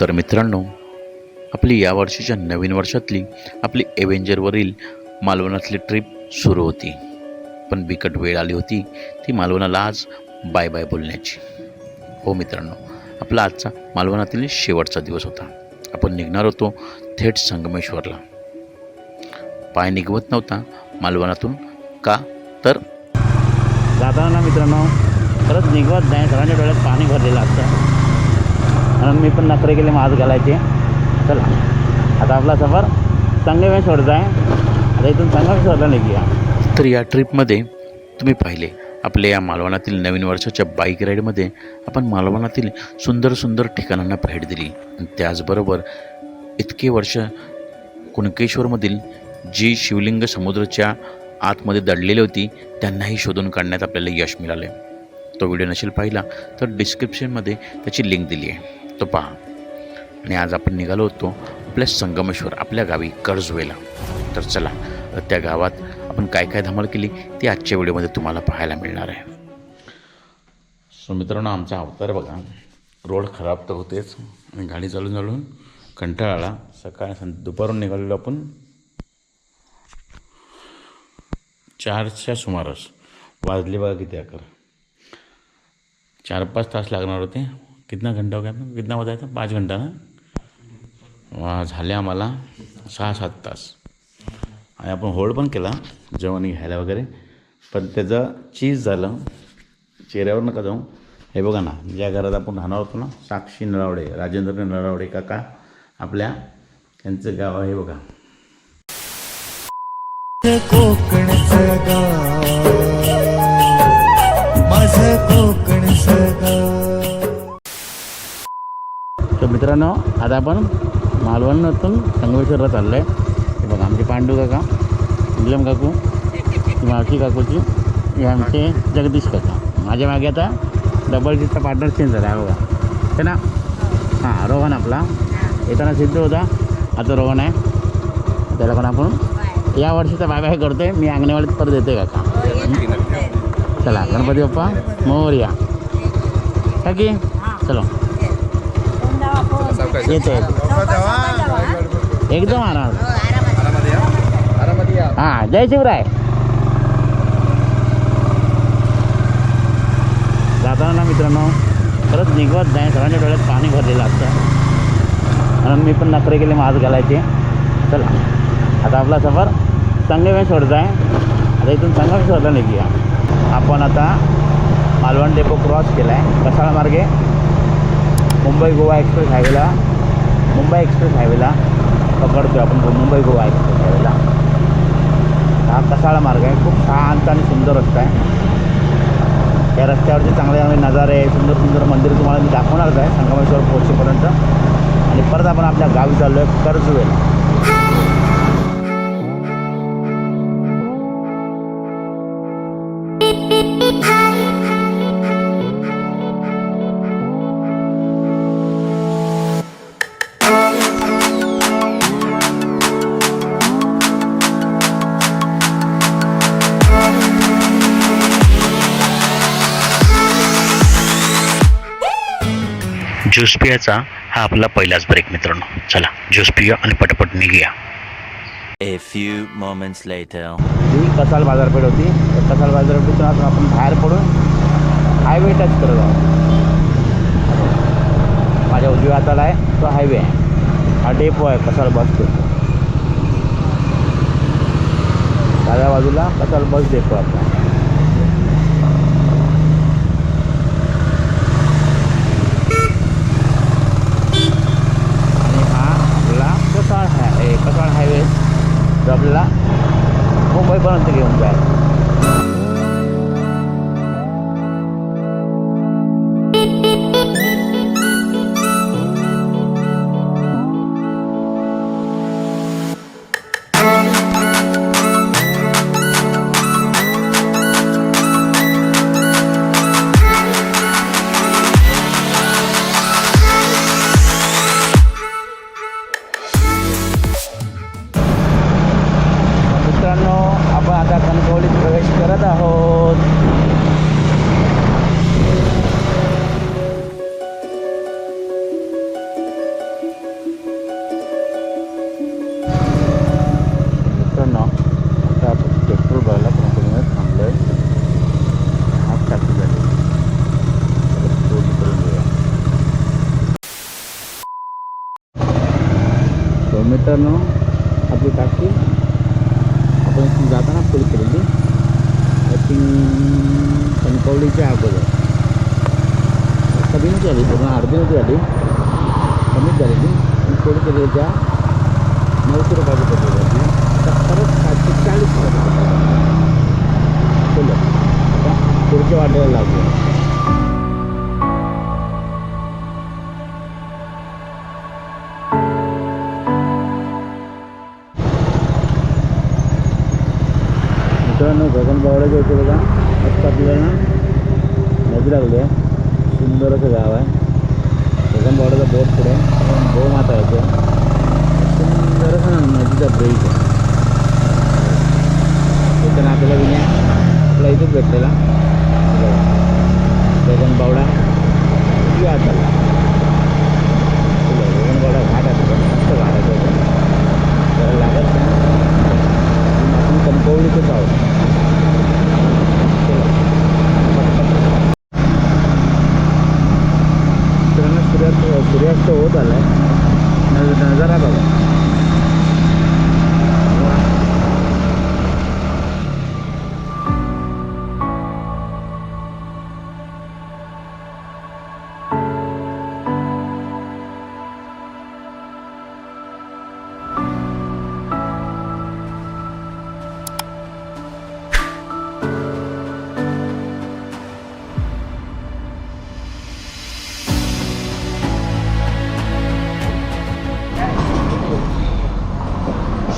तर मित्रांनो आपली या वर्षीच्या नवीन वर्षातली आपली एव्हेंजरवरील मालवणातली ट्रिप सुरू होती. पण बिकट वेळ आली होती ती मालवणाला आज बाय बाय बोलण्याची. हो मित्रांनो आपला आजचा मालवणातील शेवटचा दिवस होता. आपण निघणार होतो थेट संगमेश्वरला. पाय निघवत नव्हता मालवणातून का तर? जाताना मित्रांनो खरंच निघवत नाही सरांच्या डोळ्यात पाणी भरलेलं असतं. म्हणून मी पण नखरे केले मास्क घालायचे. चला. आता आपला सफर संगमेश्वरचा आहे. आता इथून संगमेश्वरला निघूया. तर या ट्रिपमध्ये तुम्ही पाहिले आपल्या या मालवणातील नवीन वर्षाच्या बाईक राईडमध्ये आपण मालवणातील सुंदर सुंदर ठिकाणांना भेट दिली. त्याचबरोबर इतके वर्ष कुणकेश्वरमधील जी शिवलिंग समुद्राच्या आतमध्ये दडलेली होती त्यांनाही शोधून काढण्यात आपल्याला यश मिळाले तो व्हिडिओ नसेल पाहिला तर डिस्क्रिप्शनमध्ये त्याची लिंक दिली आहे. तो पहा. आणि आज आपण निघालो होतो आपल्या संगमेश्वर आपल्या गावी कर्जवेला. तर चला त्या गावात आपण काय काय धमाल केली ती आजच्या व्हिडिओमध्ये तुम्हाला पाहायला मिळणार आहे. सो मित्रांनो आमचा अवतार बघा. रोड खराब तर होतेच. आणि गाडी चालून चालून कंटाळा आला. सकाळ सं दुपारून निघालेलो आपण. चारच्या सुमारास. वाजले बघा किती अकर. चार पाच तास लागणार होते. कितना घंटा हो गया? आपका? कितना बताया था? पाच घंटा ना? वा झाले आम्हाला सहा सात तास. आणि आपण होल्ड पण केला जेवण घ्यायला वगैरे. पण त्याचं चीज झालं. चेहऱ्यावर नका जाऊ. हे बघा ना ज्या घरात आपण राहणार होतो ना साक्षी नळावडे राजेंद्र नळावडे काका आपल्या त्यांचं गाव आहे बघा. कोकण गाव माझं कोकण तर मित्रांनो आता आपण मालवणातून संगमेश्वरला चाललो आहे हे बघा आमचे पांडू काका निलम काकू मावशी काकूची हे आमचे जगदीश काका. माझ्या मागे आता डबल सीटचा पार्टनर चेंज झाला आहे बघा. ते ना? हां रोहन आपला. येताना सिद्ध होता. आता रोहन आहे. त्याला पण आपण या वर्षीचा बाय बाय करतोय. मी अंगणवाडीत परत येते काका. चला गणपती बाप्पा मोरया. का की? चलो. येते एकदम आराम. हां जय शिवराय. जाताना ना मित्रांनो खरंच निघवत नाही सगळ्यांच्या डोळ्यात पाणी भरलेलं असतं. म्हणून मी पण नखरे केले मास्क घालायचे. चला आता आपला सफर संगमेश्वरचा आहे आता इथून संगमेश्वरला निघूया. आपण आता मालवण डेपो क्रॉस केला आहे कसाळ मार्गे. मुंबई गोवा एक्सप्रेस हायवेला मुंबई एक्सप्रेस हायवेला पकडतो आपण तो मुंबई गोवा एक्सप्रेस हायवेला. हा कसाळा मार्ग आहे खूप शांत आणि सुंदर रस्ता आहे. या रस्त्यावरचे चांगले चांगले नजारे सुंदर सुंदर मंदिर तुम्हाला मी दाखवणारच आहे संगमेश्वर पोहोचेपर्यंत. आणि परत आपण आपल्या गावी चाललो आहे कर्जवेल. ज्यूस पियाचा हा आपला पहिलाच ब्रेक मित्रांनो. चला ज्यूस पिऊया आणि पटपट निघूया. A few moments later. ही कसाल बाजारपेठ होती. त्या कसाल बाजारपेठीतून आता आपण बाहेर पडून हायवे टच करत आहोत. माझ्या उजव्या हाताला आहे तो हायवे आहे. हा डेपो आहे कसाल बस डेपो डाव्या बाजूला कसाल बस डेपो आपला आणि हा आपला कसाळ हाय कसाळ हायवे जो आपल्याला मुंबईपर्यंत घेऊन जाईल मित्रांनो आपली टाकी आपण इथून जाताना फुल आय थिंक कणकवलीच्या अगोदर. कमी नव्हती झाली पूर्ण अर्धी नव्हती झाली कमीच झालेली. पण थोडी त्या नऊशे रुपयाची पडली होती आता परत सातशे चाळीस रुपये पडली आता पुढच्या वाटेला लागू. करायचं होतं बघा मस्त आपल्याला नदी लागली आहे. सुंदर असं गाव आहे. गगनबावड्याचा बोट पुढे गो माता येते सुंदर असं नदीचा ब्रेक आहे. त्याच्यानं आपल्याला विनय आपला इथेच भेटलेला हे बघा. गगनबावडा किती आता गगनबावडा घाट आहे. मस्त घाट आहे तो. लागत नाही. आपण कणकवलीतच आहोत.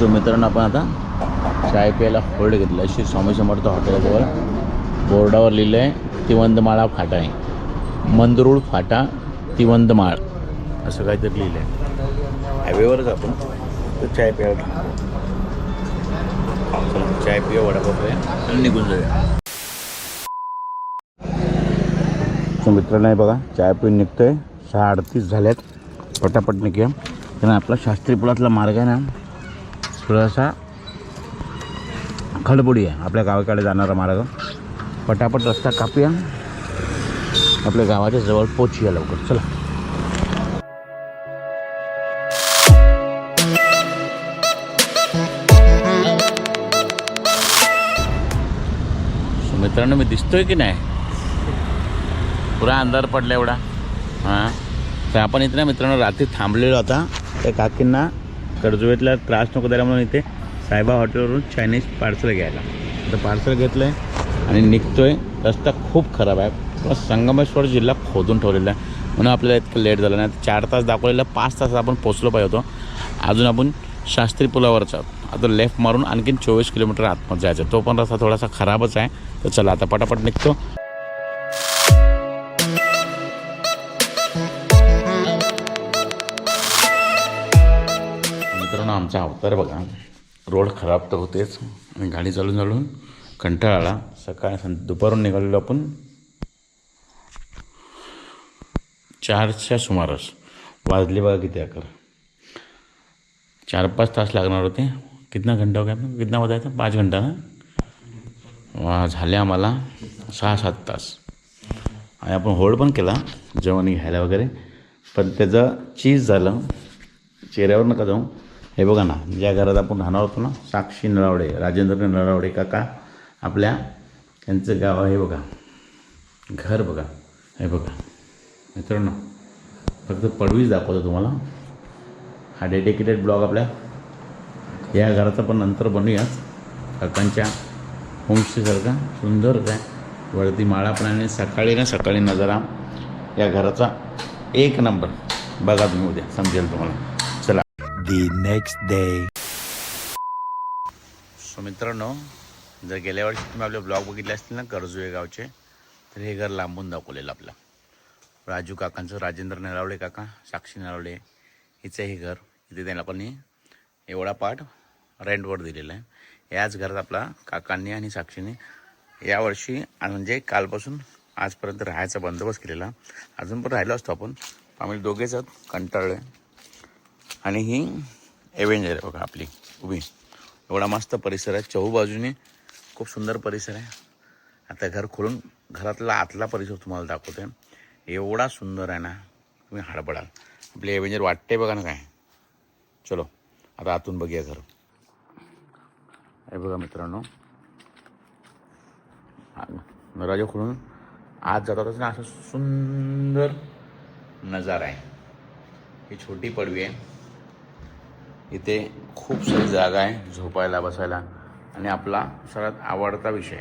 सो मित्रांनो आपण आता चाय प्यायला होल्ड घेतला श्री स्वामी समर्थ हॉटेलजवळ. बोर्डावर लिहिलं आहे तिवंदमाळा फाटा आहे. मंदरुळ फाटा तिवंदमाळ असं काहीतरी लिहिलं आहे हायवेवरच आपण तर चाय प्यायला चाय पिया वडापाव आणि निघून जाऊया. सो मित्रांनो हे बघा चाय पिऊन निघतोय. सहा अडतीस झाल्यात. पटापट निघ्या. कारण आपला शास्त्री पुलातला मार्ग आहे ना थोडासा खडबुडी आहे. आपल्या गावाकडे जाणारा मार्ग. पटापट रस्ता कापूया. आपल्या गावाच्या जवळ पोचूया लवकर. चला. मित्रांनो मी दिसतोय की नाही? पुरा अंधार पडला एवढा. हां? तर आपण इथं मित्रांनो रात्री थांबलेलो आता. त्या काकींना कर्जवेतला त्रास नको द्यायला म्हणून इथे सायबा हॉटेलवरून चायनीज पार्सल घ्यायला. तर पार्सल घेतलं आहे आणि निघतोय. रस्ता खूप खराब आहे. संगमेश्वर जिल्हा खोदून ठेवलेला आहे. म्हणून आपल्याला इतकं लेट झालं नाही. चार तास दाखवलेला पाच तास आपण पोचलो पाहिजे होतो. अजून आपण शास्त्री पुलावरच आहोत. आता लेफ्ट मारून आणखीन चोवीस किलोमीटर आतमध्ये जायचं तो पण रस्ता थोडासा खराबच आहे. तर चला आता पटापट निघतो. आमचा अवतार बघा. रोड खराब तर होतेच. आणि गाडी चालून चालून कंटाळा आला. सकाळ सं दुपारून निघालेलो आपण. चारच्या सुमारास. वाजले बघा किती अकरा. चार पाच तास लागणार होते. कितना घंटा होता कितना वाजायचा? पाच घंटा ना? वा झाले आम्हाला सहा सात तास. आणि आपण होल्ड पण केला जेवण घ्यायला वगैरे. पण त्याचं चीज झालं. चेहऱ्यावर नका जाऊ. हे बघा ना ज्या घरात आपण राहणार होतो ना साक्षी नळावडे राजेंद्र नळावडे काका आपल्या त्यांचं गाव आहे बघा. घर बघा हे बघा. मित्रांनो फक्त पडवीच दाखवतो तुम्हाला. हा डेडिकेटेड ब्लॉग आपल्या. या घराचा पण नंतर बनूयाच काकांच्या होमस्टेसारखा सुंदरच आहे वरती माळा सकाळी ना सकाळी नजारा या घराचा एक नंबर. बघा तुम्ही उद्या समजेल तुम्हाला. The next day. सो मित्रांनो जर गेल्या वर्षी तुम्ही आपले ब्लॉग बघितले असतील ना कर्जुवे गावचे तर हे घर लांबून दाखवलेलं आपलं. राजू काकांचं राजेंद्र नरावडे काका साक्षी नरावडे हिचं हे घर. इथे त्यांना पण एवढा पाठ रेंटवर दिलेला आहे. याच घरात आपला काकांनी आणि साक्षीने यावर्षी म्हणजे कालपासून आजपर्यंत राहायचा बंदोबस्त केलेला. अजून पण राहिलो असतो आपण. आम्ही दोघेच आहोत कंटाळलो आणि ही एव्हेंजर आहे बघा आपली उभी. एवढा मस्त परिसर आहे. चहूबाजूने खूप सुंदर परिसर आहे. आता घर खोलून घरातला आतला परिसर तुम्हाला दाखवतोय. एवढा सुंदर आहे ना तुम्ही हडबडाल. आपली एव्हेंजर वाटते बघा ना काय. चलो आता आतून बघूया घर. हे बघा मित्रांनो. दरवाजा खोलून आत जातातच ना असं सुंदर नजारा आहे. ही छोटी पडवी आहे. इथे खूप सारी जागा आहे झोपायला बसायला. आणि आपला सर्वात आवडता विषय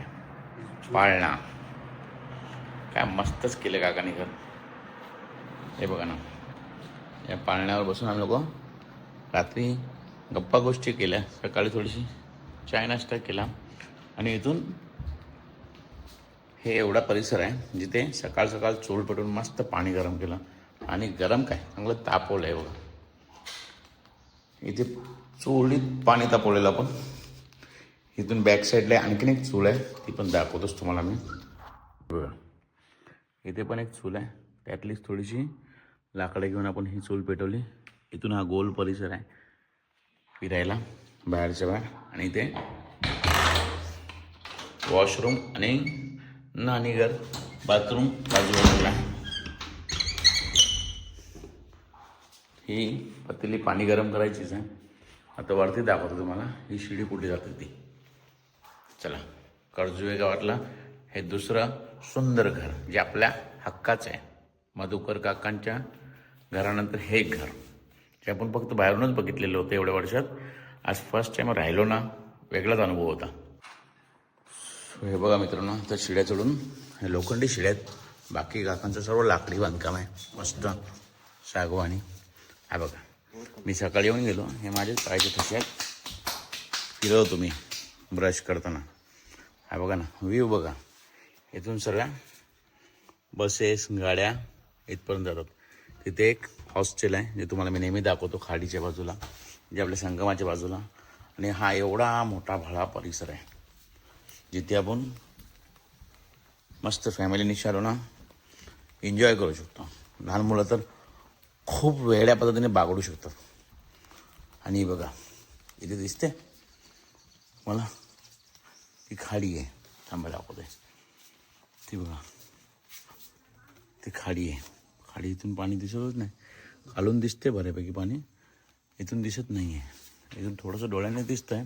पाळणा. काय मस्तच केलं काकाने घर. हे बघा ना. या पाळण्यावर बसून आम्ही लोक रात्री गप्पा गोष्टी केल्या. सकाळी थोडीशी चाय नाश्ता केला. आणि इथून हे एवढा परिसर आहे जिथे सकाळ सकाळ चूल पेटून मस्त पाणी गरम केलं. आणि गरम काय? चांगलं तापवलं आहे बघा. इथे चोळीत पाणी तापवलेलं आपण. इथून बॅक साईडला आणखीन एक चूल आहे ती पण दाखवतोच तुम्हाला मी. बघा. इथे पण एक चूल आहे. त्यातलीच थोडीशी लाकडं घेऊन आपण ही चूल पेटवली. इथून हा गोल परिसर आहे फिरायला बाहेरच्या बाहेर. आणि इथे वॉशरूम आणि नाणीघर बाथरूम बाजूला आहे. ही पतीली पाणी गरम करायचीच आहे. आता वरती दाखवतो तुम्हाला. ही शिडी कुठे जाते ती? चला कर्जुवे गावातला हे दुसरं सुंदर घर जे आपल्या हक्काचं आहे. मधुकर काकांच्या घरानंतर हे एक घर. जे आपण फक्त बाहेरूनच बघितलेलं होतं एवढ्या वर्षात. आज फर्स्ट टाईम राहिलो ना वेगळाच अनुभव होता. हे बघा मित्रांनो तर शिड्या चढून हे लोखंडी शिड्या आहेत. बाकी काकांचं सर्व लाकडी बांधकाम आहे. मस्त सागवानी. हा बघा. मी सकाळी येऊन गेलो. हे माझेच पायाचे ठसे आहेत. फिरव मी ब्रश करताना. हा बघा ना व्ह्यू बघा. इथून सगळ्या बसेस गाड्या इथपर्यंत जातात. तिथे एक हॉस्टेल आहे जे तुम्हाला मी नेहमी दाखवतो खाडीच्या बाजूला जे आपल्या संगमाच्या बाजूला. आणि हा एवढा मोठा भळा परिसर आहे जिथे आपण मस्त फॅमिलीने आलो ना एन्जॉय करू शकतो. लहान मुलं तर खूप वेगळ्या पद्धतीने बागडू शकतात. आणि बघा इथे दिसते? मला ती खाडी आहे. थांबा दाखवते ती बघा. ती खाडी आहे. खाडी इथून पाणी दिसतच नाही. खालून दिसते बऱ्यापैकी पाणी. इथून दिसत नाही आहे इथून थोडंसं डोळ्याने दिसतं आहे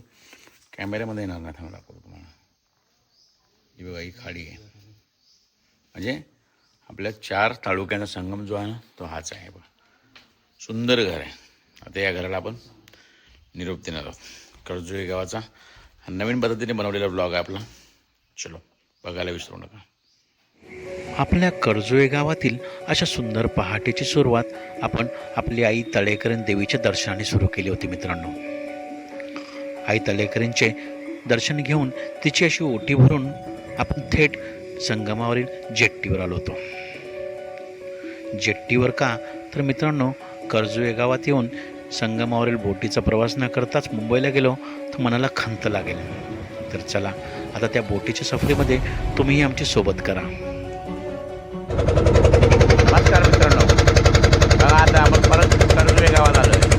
कॅमेऱ्यामध्ये येणार नाही. थांबा दाखवतो तुम्हाला. ही बघा ही खाडी आहे. म्हणजे आपल्या चार तालुक्यांचा संगम जो आहे ना तो हाच आहे बघा. सुंदर घर आहे. आता या घराला आपण निरोप देणार आहोत. कर्जुई गावाचा नवीन पद्धतीने बनवलेला ब्लॉग आहे आपला. चलो बघायला विसरू नका. आपल्या कर्जुळे गावातील अशा सुंदर पहाटेची सुरुवात आपण आपली आई तळेकरण देवीच्या दर्शनाने सुरू केली होती मित्रांनो. आई तळेकरींचे दर्शन घेऊन तिची अशी ओटी भरून आपण थेट संगमावरील जेट्टीवर आलो होतो. जेट्टीवर का? तर मित्रांनो कर्जुवे गावात येऊन संगमावरील बोटीचा प्रवास न करताच मुंबईला गेलो तर मनाला खंत लागेल. तर चला आता त्या बोटीच्या सफरीमध्ये तुम्हीही आमची सोबत करा. नमस्कार मित्रांनो. आता आपण परत कर्जुवे गावाला आलो